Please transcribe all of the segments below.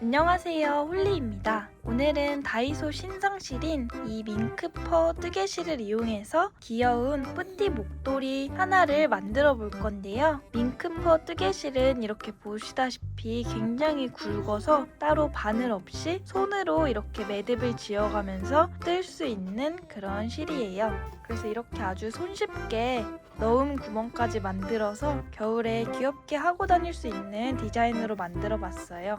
안녕하세요. 홀리입니다 오늘은 다이소 신상실인 이 밍크퍼 뜨개실을 이용해서 귀여운 뿌띠 목도리 하나를 만들어 볼 건데요 밍크퍼 뜨개실은 이렇게 보시다시피 굉장히 굵어서 따로 바늘 없이 손으로 이렇게 매듭을 지어가면서 뜰 수 있는 그런 실이에요 그래서 이렇게 아주 손쉽게 넣음 구멍까지 만들어서 겨울에 귀엽게 하고 다닐 수 있는 디자인으로 만들어 봤어요.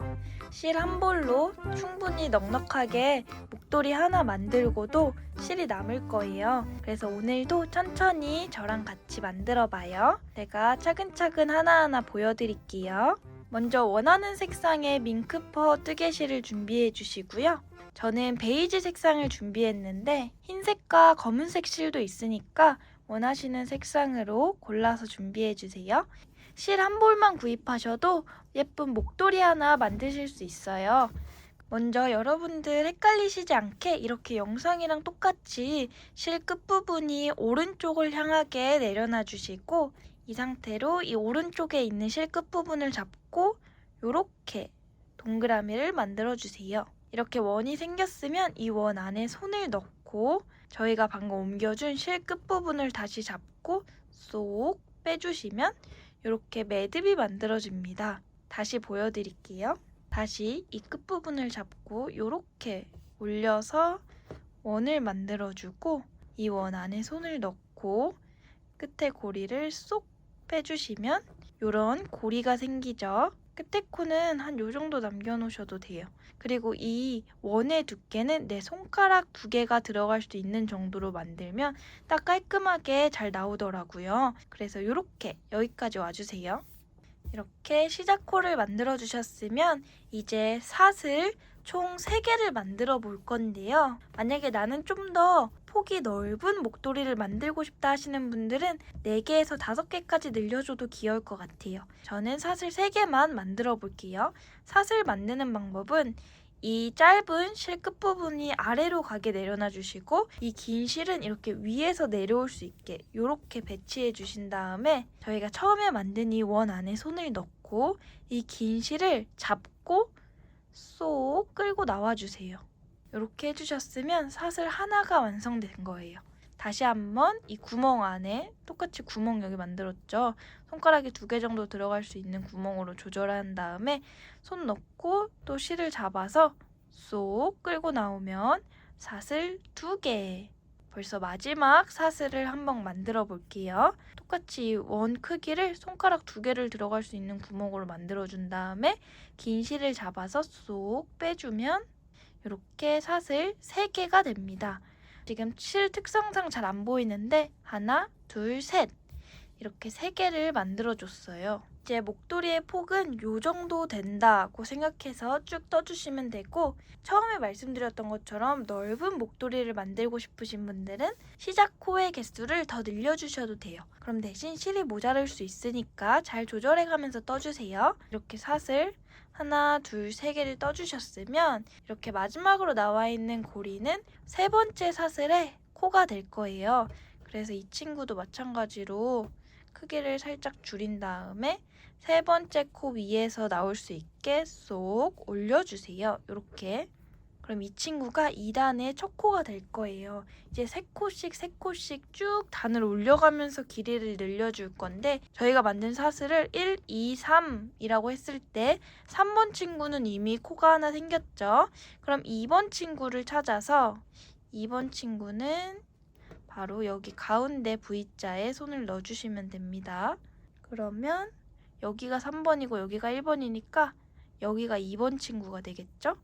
실 한 볼로 충분히 넉넉 하게 목도리 하나 만들고도 실이 남을 거예요. 그래서 오늘도 천천히 저랑 같이 만들어 봐요. 제가 차근차근 하나하나 보여드릴게요. 먼저 원하는 색상의 밍크퍼 뜨개실을 준비해 주시고요. 저는 베이지 색상을 준비했는데 흰색과 검은색 실도 있으니까 원하시는 색상으로 골라서 준비해 주세요. 실 한 볼만 구입하셔도 예쁜 목도리 하나 만드실 수 있어요. 먼저 여러분들 헷갈리시지 않게 이렇게 영상이랑 똑같이 실 끝부분이 오른쪽을 향하게 내려놔 주시고 이 상태로 이 오른쪽에 있는 실 끝부분을 잡고 이렇게 동그라미를 만들어 주세요. 이렇게 원이 생겼으면 이 원 안에 손을 넣고 저희가 방금 옮겨준 실 끝부분을 다시 잡고 쏙 빼주시면 이렇게 매듭이 만들어집니다. 다시 보여드릴게요. 다시 이 끝부분을 잡고 이렇게 올려서 원을 만들어주고 이 원 안에 손을 넣고 끝에 고리를 쏙 빼주시면 이런 고리가 생기죠. 끝에 코는 한 요 정도 남겨놓으셔도 돼요. 그리고 이 원의 두께는 내 손가락 두 개가 들어갈 수 있는 정도로 만들면 딱 깔끔하게 잘 나오더라고요. 그래서 이렇게 여기까지 와주세요. 이렇게 시작코를 만들어 주셨으면 이제 사슬 총 3개를 만들어 볼 건데요. 만약에 나는 좀 더 폭이 넓은 목도리를 만들고 싶다 하시는 분들은 4개에서 5개까지 늘려줘도 귀여울 것 같아요. 저는 사슬 3개만 만들어 볼게요. 사슬 만드는 방법은 이 짧은 실 끝부분이 아래로 가게 내려놔 주시고 이 긴 실은 이렇게 위에서 내려올 수 있게 이렇게 배치해 주신 다음에 저희가 처음에 만든 이 원 안에 손을 넣고 이 긴 실을 잡고 쏙 끌고 나와 주세요. 이렇게 해주셨으면 사슬 하나가 완성된 거예요. 다시 한번 이 구멍 안에 똑같이 구멍 여기 만들었죠. 손가락이 두 개 정도 들어갈 수 있는 구멍으로 조절한 다음에 손 넣고 또 실을 잡아서 쏙 끌고 나오면 사슬 두 개. 벌써 마지막 사슬을 한번 만들어 볼게요. 똑같이 원 크기를 손가락 두 개를 들어갈 수 있는 구멍으로 만들어 준 다음에 긴 실을 잡아서 쏙 빼주면 이렇게 사슬 3개가 됩니다. 지금 실 특성상 잘 안 보이는데 하나, 둘, 셋 이렇게 3개를 만들어 줬어요. 이제 목도리의 폭은 요 정도 된다고 생각해서 쭉 떠주시면 되고 처음에 말씀드렸던 것처럼 넓은 목도리를 만들고 싶으신 분들은 시작 코의 개수를 더 늘려주셔도 돼요. 그럼 대신 실이 모자랄 수 있으니까 잘 조절해가면서 떠주세요. 이렇게 사슬 하나, 둘, 세 개를 떠주셨으면 이렇게 마지막으로 나와 있는 고리는 세 번째 사슬의 코가 될 거예요. 그래서 이 친구도 마찬가지로 크기를 살짝 줄인 다음에 세 번째 코 위에서 나올 수 있게 쏙 올려주세요. 이렇게. 그럼 이 친구가 2단의 첫 코가 될 거예요. 이제 세 코씩 세 코씩 쭉 단을 올려가면서 길이를 늘려줄 건데 저희가 만든 사슬을 1, 2, 3이라고 했을 때 3번 친구는 이미 코가 하나 생겼죠. 그럼 2번 친구를 찾아서 2번 친구는 바로 여기 가운데 V자에 손을 넣어주시면 됩니다. 그러면 여기가 3번이고 여기가 1번이니까 여기가 2번 친구가 되겠죠?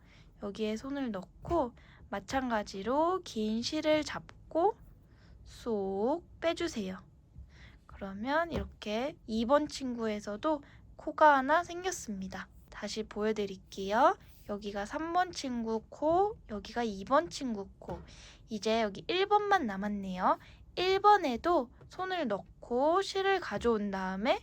여기에 손을 넣고 마찬가지로 긴 실을 잡고 쏙 빼주세요. 그러면 이렇게 2번 친구에서도 코가 하나 생겼습니다. 다시 보여드릴게요. 여기가 3번 친구 코, 여기가 2번 친구 코. 이제 여기 1번만 남았네요. 1번에도 손을 넣고 실을 가져온 다음에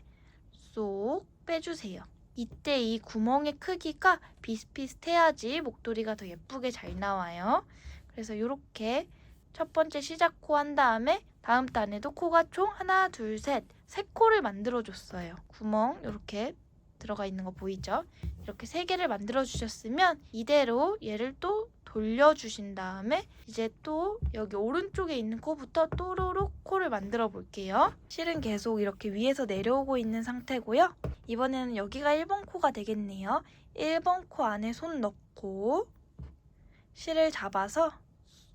쏙 빼주세요. 이때 이 구멍의 크기가 비슷비슷해야지 목도리가 더 예쁘게 잘 나와요. 그래서 이렇게 첫 번째 시작 코 한 다음에 다음 단에도 코가 총 하나, 둘, 셋, 세 코를 만들어 줬어요. 구멍 이렇게 들어가 있는 거 보이죠? 이렇게 세 개를 만들어 주셨으면 이대로 얘를 또 돌려주신 다음에 이제 또 여기 오른쪽에 있는 코부터 또로록 코를 만들어 볼게요. 실은 계속 이렇게 위에서 내려오고 있는 상태고요. 이번에는 여기가 1번 코가 되겠네요. 1번 코 안에 손 넣고 실을 잡아서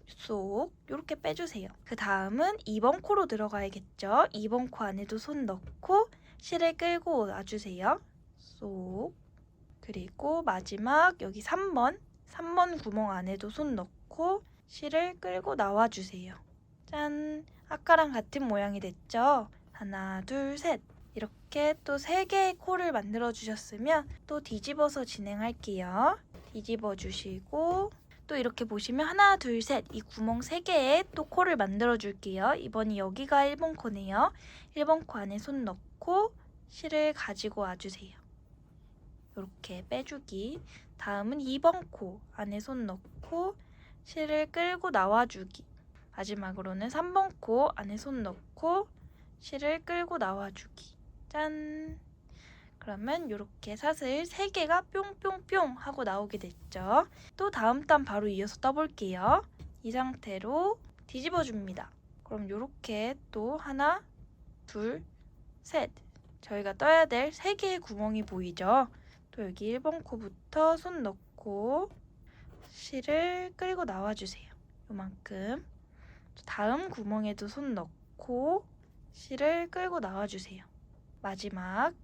쏙 이렇게 빼주세요. 그 다음은 2번 코로 들어가야겠죠. 2번 코 안에도 손 넣고 실을 끌고 놔주세요. 쏙 그리고 마지막 여기 3번 3번 구멍 안에도 손 넣고 실을 끌고 나와주세요. 짠! 아까랑 같은 모양이 됐죠? 하나, 둘, 셋! 이렇게 또세 개의 코를 만들어 주셨으면 또 뒤집어서 진행할게요. 뒤집어 주시고 또 이렇게 보시면 하나, 둘, 셋 이 구멍 세 개에 또 코를 만들어 줄게요. 이번이 여기가 1번 코네요. 1번 코 안에 손 넣고 실을 가지고 와주세요. 이렇게 빼주기. 다음은 2번 코 안에 손 넣고 실을 끌고 나와주기. 마지막으로는 3번 코 안에 손 넣고 실을 끌고 나와주기. 짠! 그러면 이렇게 사슬 3개가 뿅뿅뿅 하고 나오게 됐죠. 또 다음 단 바로 이어서 떠볼게요. 이 상태로 뒤집어 줍니다. 그럼 이렇게 또 하나, 둘, 셋. 저희가 떠야 될 3개의 구멍이 보이죠? 또 여기 1번 코부터 손 넣고 실을 끌고 나와주세요. 요만큼. 또 다음 구멍에도 손 넣고 실을 끌고 나와주세요. 마지막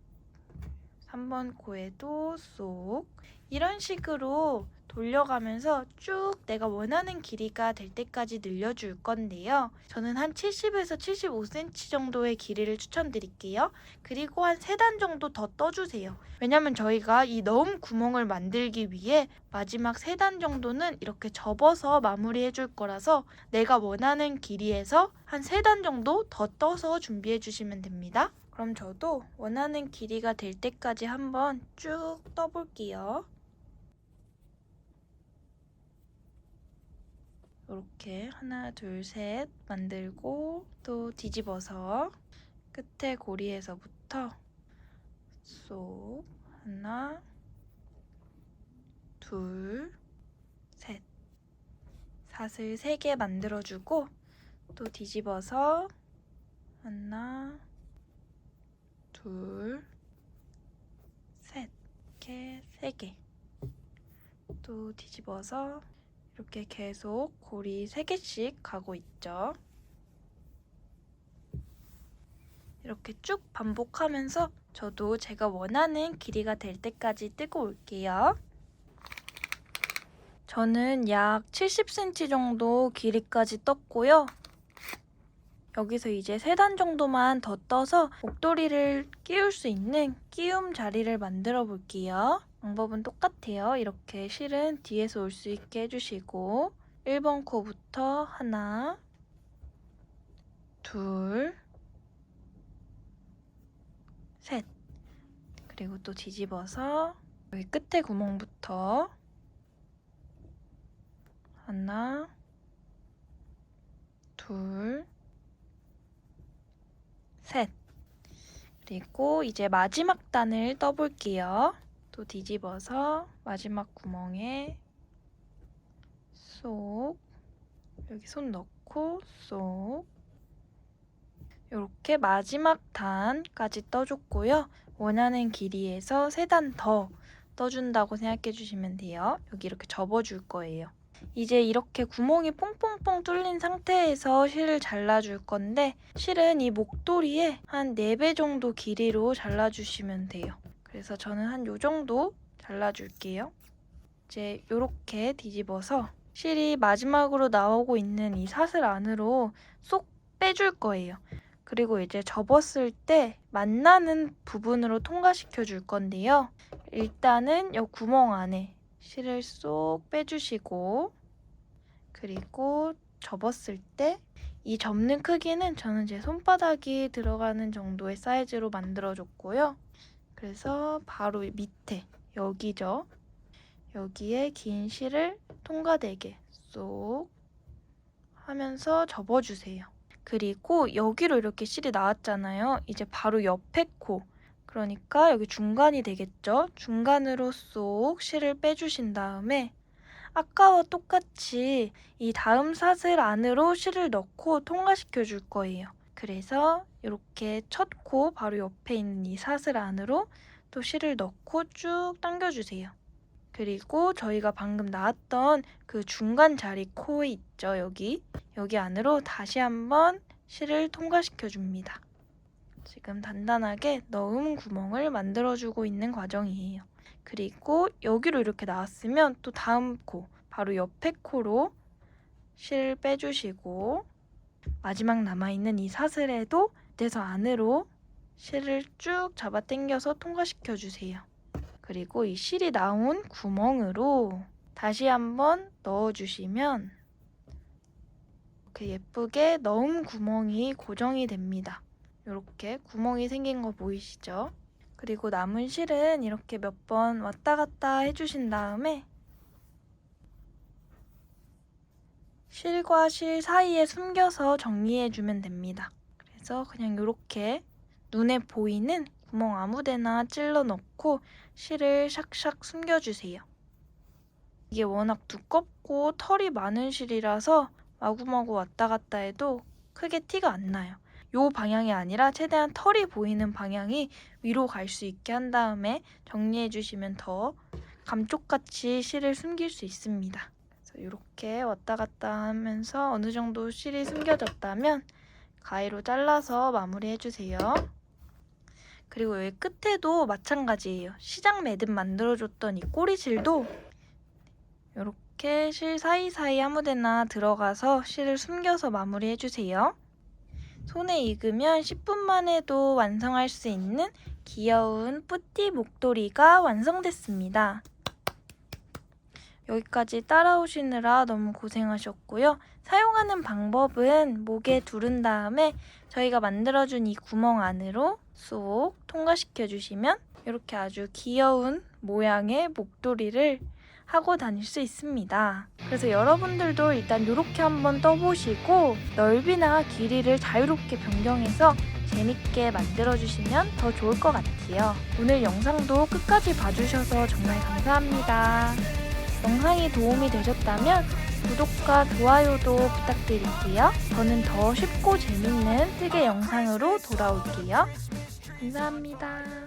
3번 코에도 쏙 이런 식으로 돌려가면서 쭉 내가 원하는 길이가 될 때까지 늘려줄 건데요. 저는 한 70에서 75cm 정도의 길이를 추천드릴게요. 그리고 한 3단 정도 더 떠주세요. 왜냐면 저희가 이 넣음 구멍을 만들기 위해 마지막 3단 정도는 이렇게 접어서 마무리해 줄 거라서 내가 원하는 길이에서 한 3단 정도 더 떠서 준비해 주시면 됩니다. 그럼 저도 원하는 길이가 될 때까지 한번 쭉 떠볼게요. 이렇게 하나, 둘, 셋 만들고 또 뒤집어서 끝에 고리에서부터 쏙 하나, 둘, 셋 사슬 세 개 만들어주고 또 뒤집어서 하나, 둘, 셋 이렇게 세 개. 또 뒤집어서 이렇게 계속 고리 세 개씩 가고 있죠. 이렇게 쭉 반복하면서 저도 제가 원하는 길이가 될 때까지 뜨고 올게요. 저는 약 70cm 정도 길이까지 떴고요. 여기서 이제 세단 정도만 더 떠서 목도리를 끼울 수 있는 끼움 자리를 만들어 볼게요. 방법은 똑같아요. 이렇게 실은 뒤에서 올 수 있게 해주시고 1번 코부터 하나, 둘, 셋 그리고 또 뒤집어서 여기 끝에 구멍부터 하나, 둘, 셋. 그리고 이제 마지막 단을 떠볼게요. 또 뒤집어서 마지막 구멍에 쏙 여기 손 넣고 쏙 이렇게 마지막 단까지 떠줬고요. 원하는 길이에서 세 단 더 떠준다고 생각해 주시면 돼요. 여기 이렇게 접어줄 거예요. 이제 이렇게 구멍이 뽕뽕뽕 뚫린 상태에서 실을 잘라줄 건데 실은 이 목도리에 한 4배 정도 길이로 잘라주시면 돼요. 그래서 저는 한 요 정도 잘라줄게요. 이제 이렇게 뒤집어서 실이 마지막으로 나오고 있는 이 사슬 안으로 쏙 빼줄 거예요. 그리고 이제 접었을 때 만나는 부분으로 통과시켜 줄 건데요. 일단은 이 구멍 안에 실을 쏙 빼주시고 그리고 접었을 때 이 접는 크기는 저는 제 손바닥이 들어가는 정도의 사이즈로 만들어줬고요. 그래서 바로 밑에 여기죠. 여기에 긴 실을 통과되게 쏙 하면서 접어주세요. 그리고 여기로 이렇게 실이 나왔잖아요. 이제 바로 옆에 코 그러니까 여기 중간이 되겠죠? 중간으로 쏙 실을 빼주신 다음에 아까와 똑같이 이 다음 사슬 안으로 실을 넣고 통과시켜 줄 거예요. 그래서 이렇게 첫 코 바로 옆에 있는 이 사슬 안으로 또 실을 넣고 쭉 당겨주세요. 그리고 저희가 방금 나왔던 그 중간 자리 코에 있죠, 여기. 여기 안으로 다시 한번 실을 통과시켜 줍니다. 지금 단단하게 넣음 구멍을 만들어주고 있는 과정이에요. 그리고 여기로 이렇게 나왔으면 또 다음 코, 바로 옆에 코로 실 빼주시고 마지막 남아있는 이 사슬에도 밑에서 안으로 실을 쭉 잡아 당겨서 통과시켜 주세요. 그리고 이 실이 나온 구멍으로 다시 한번 넣어주시면 이렇게 예쁘게 넣음 구멍이 고정이 됩니다. 이렇게 구멍이 생긴 거 보이시죠? 그리고 남은 실은 이렇게 몇 번 왔다 갔다 해주신 다음에 실과 실 사이에 숨겨서 정리해주면 됩니다. 그래서 그냥 이렇게 눈에 보이는 구멍 아무데나 찔러 넣고 실을 샥샥 숨겨주세요. 이게 워낙 두껍고 털이 많은 실이라서 마구마구 왔다 갔다 해도 크게 티가 안 나요. 요 방향이 아니라 최대한 털이 보이는 방향이 위로 갈 수 있게 한 다음에 정리해 주시면 더 감쪽같이 실을 숨길 수 있습니다. 이렇게 왔다 갔다 하면서 어느 정도 실이 숨겨졌다면 가위로 잘라서 마무리해 주세요. 그리고 여기 끝에도 마찬가지예요. 시장 매듭 만들어줬던 이 꼬리실도 이렇게 실 사이사이 아무데나 들어가서 실을 숨겨서 마무리해 주세요. 손에 익으면 10분만 해도 완성할 수 있는 귀여운 뿌띠 목도리가 완성됐습니다. 여기까지 따라오시느라 너무 고생하셨고요. 사용하는 방법은 목에 두른 다음에 저희가 만들어준 이 구멍 안으로 쏙 통과시켜 주시면 이렇게 아주 귀여운 모양의 목도리를 하고 다닐 수 있습니다. 그래서 여러분들도 일단 이렇게 한번 떠보시고 넓이나 길이를 자유롭게 변경해서 재밌게 만들어주시면 더 좋을 것 같아요. 오늘 영상도 끝까지 봐주셔서 정말 감사합니다. 영상이 도움이 되셨다면 구독과 좋아요도 부탁드릴게요. 저는 더 쉽고 재밌는 뜨개 영상으로 돌아올게요. 감사합니다.